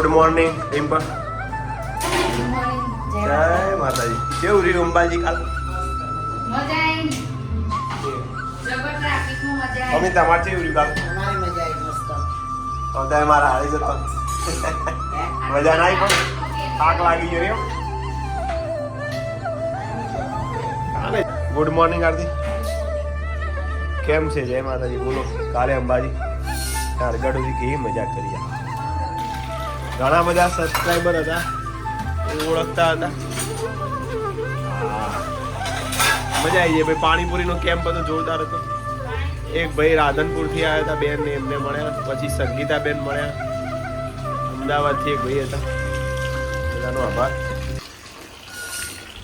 Good morning Dimple Good morning. જય જય માતા. માતાજી કેવું રહ્યું અંબાજી કાલ? મજા આવી જબર ટ્રાફિકમાં મજા આવી. મમ્મી તમારે કેવું રહ્યું કાલ? અમારી મજા આવી મસ્ત. તો તમે મારા હારી જતો મજા ના આવી પણ? થાક લાગી ગયો રહ્યો? કાલે. ગુડ મોર્નિંગ આરતી કેમ છે જય માતાજી? બોલો કાલે અંબાજી. ટારગઢ સુધી કેવી મજા કરી આ. ઘણા બધા સબસ્ક્રાઈબર હતા. એ ઓળખતા હતા. મજા આવી જાય ભાઈ, પાણીપુરીનો કેમ્પ બધો જોરદાર હતો. એક ભાઈ રાધનપુરથી આવ્યા હતા બેન ને એમને મળ્યા. પછી સંગીતાબેન મળ્યા. અમદાવાદથી એક ભાઈ હતા. બધાનો આભાર.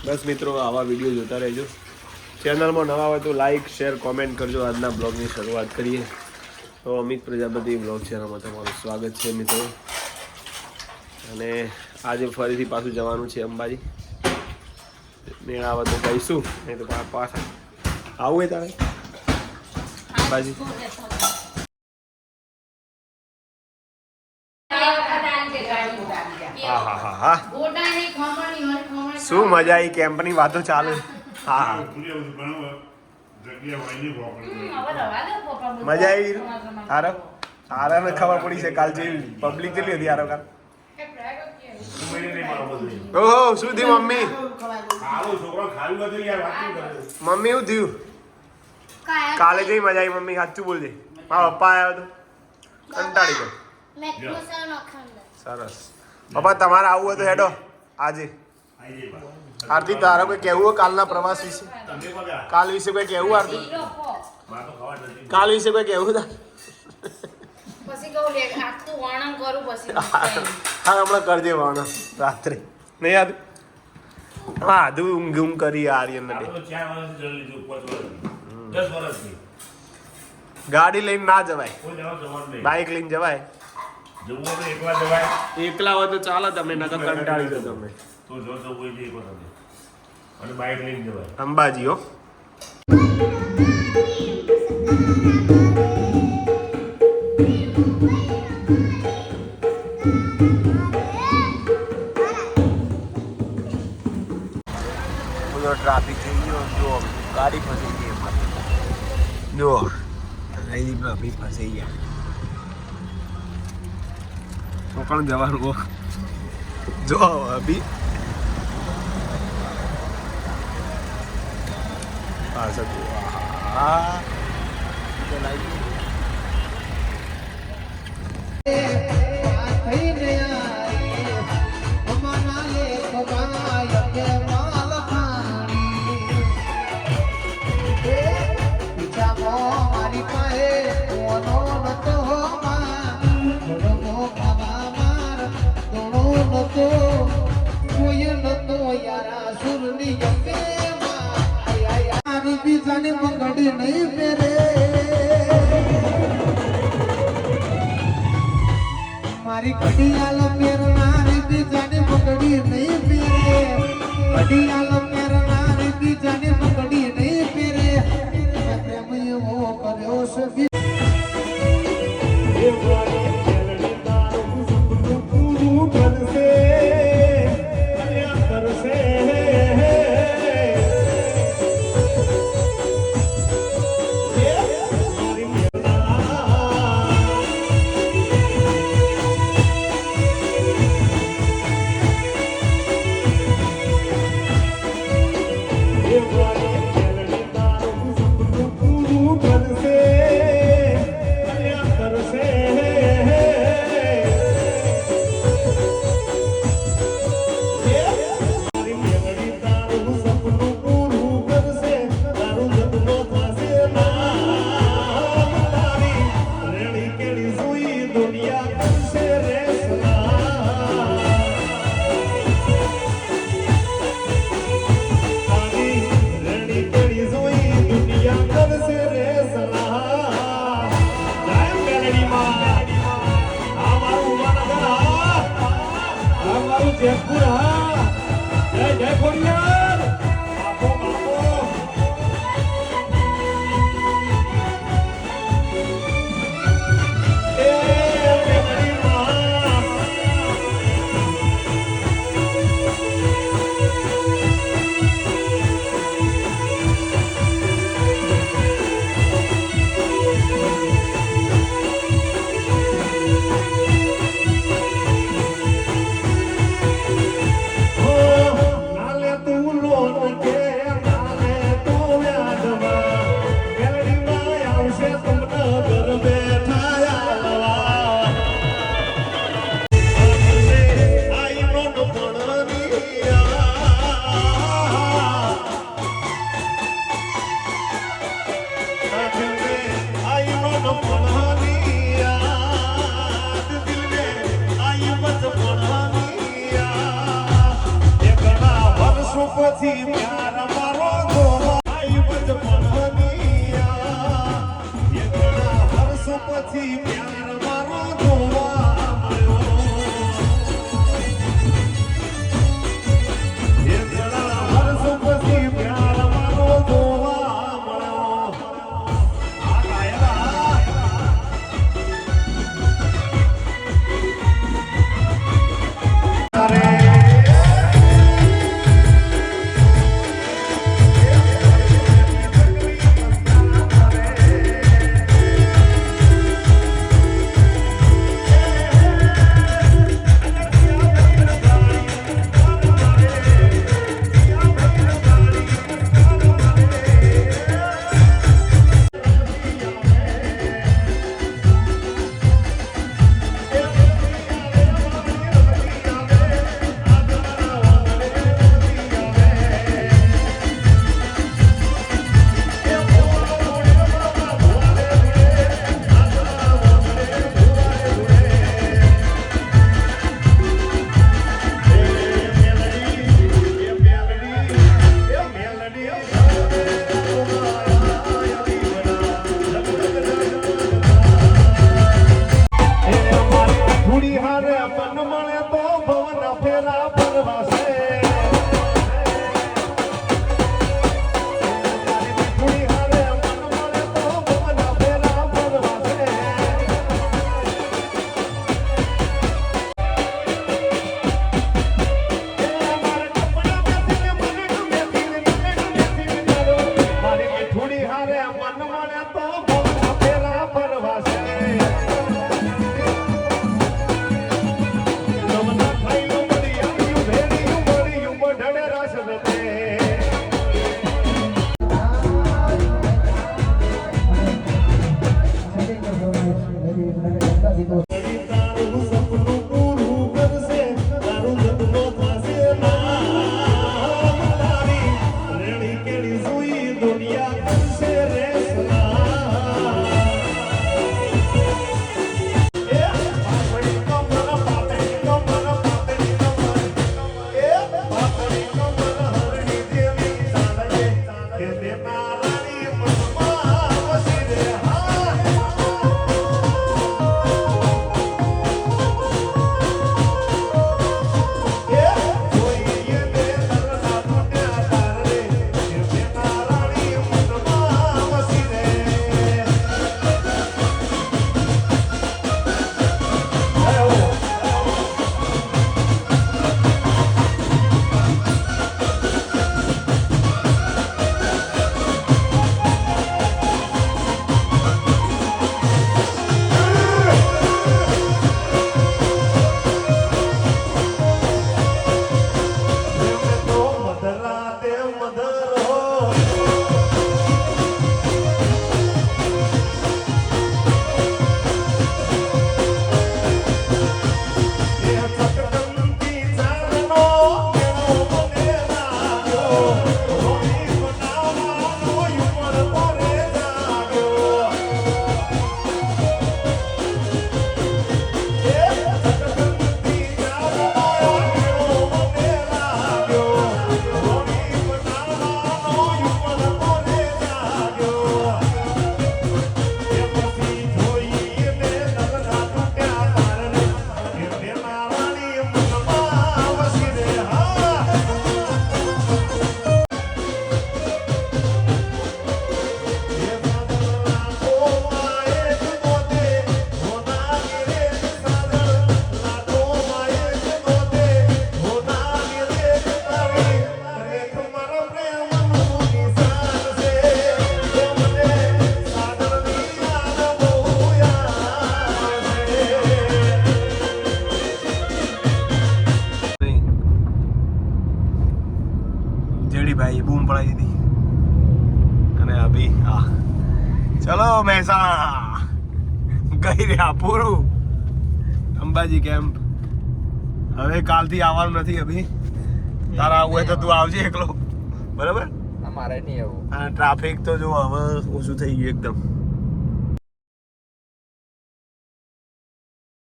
બસ મિત્રો, આવા વીડિયો જોતા રહેજો. ચેનલમાં નવા હોય તો લાઈક શેર કોમેન્ટ કરજો. આજના બ્લોગની શરૂઆત કરીએ. તો અમિત પ્રજાપતિ બ્લોગ ચેનલમાં તમારું સ્વાગત છે મિત્રો. અને આજે ફરીથી પાછું જવાનું છે અંબાજી. આવે તો જઈશું, નહીં તો પાછા આવું હોય તારે? અંબાજી. શું મજા આવી કેમ્પની વાતો ચાલે? હા હા. મજા આવી? તારો? તારાને ખબર પડી છે, કાલ જેવી પબ્લિક કેટલી હતી આરો કાલ ઓહો, શું થયું, મમ્મી? મમ્મી, શું થયું? કાલે જઈ મજા આવી, મમ્મી, સાચું બોલજે. મારા પપ્પા આવ્યો હતો કંટાળી ગયો. સરસ. પપ્પા, તમારે આવવું હોય તો હેડો. આજે. આરતી, તારો કોઈ કહેવું હોય કાલના પ્રવાસ વિશે? કાલ વિશે કોઈ કહેવું, આરતી. કાલ વિશે કોઈ કહેવું તાર હા હમણાં કરજે વર્ણન રાત્રે. નહીં યાદ હા આધું ઊંઘ ઊંઘ કરી આર્યન ને ગાડી લઈને ના જવાય. બાઇક લઈને જવાય. એકલા હોય તો ચાલો તમે નગર કંટાળી દો તમે. બાઇક લઈને જવાય. અંબાજી હો. બધો ટ્રાફિક થઈ ગયો જો ગાડી ફસાઈ ગઈ એમાં જો અહીંથી ટ્રાફિક ફસાઈ ગયા કોકણ જવાનું જો અભી પાછળ. આહા. સુરની અંબે મારી બીજાને મંગડી નહીં પહેરે. મારી ઘડિયાળ પહેરનારી બીજાને પકડી નહીં પહેરે. ઘડિયાળ પહેરનારી બીજાને પકડી નહીં પહેરે. પ્રેમ એવો કર્યો છે Tempura. কাছে ચલો મહેસાણા. ગઈ રહ્યા પૂરું. અંબાજી કેમ્પ હવે કાલથી આવવાનું નથી અભી. તારા આવું હોય તો તું આવજે એકલો. બરાબર? મારે નહીં આવું અને ટ્રાફિક તો જો હવે ઓછું થઈ ગયું એકદમ.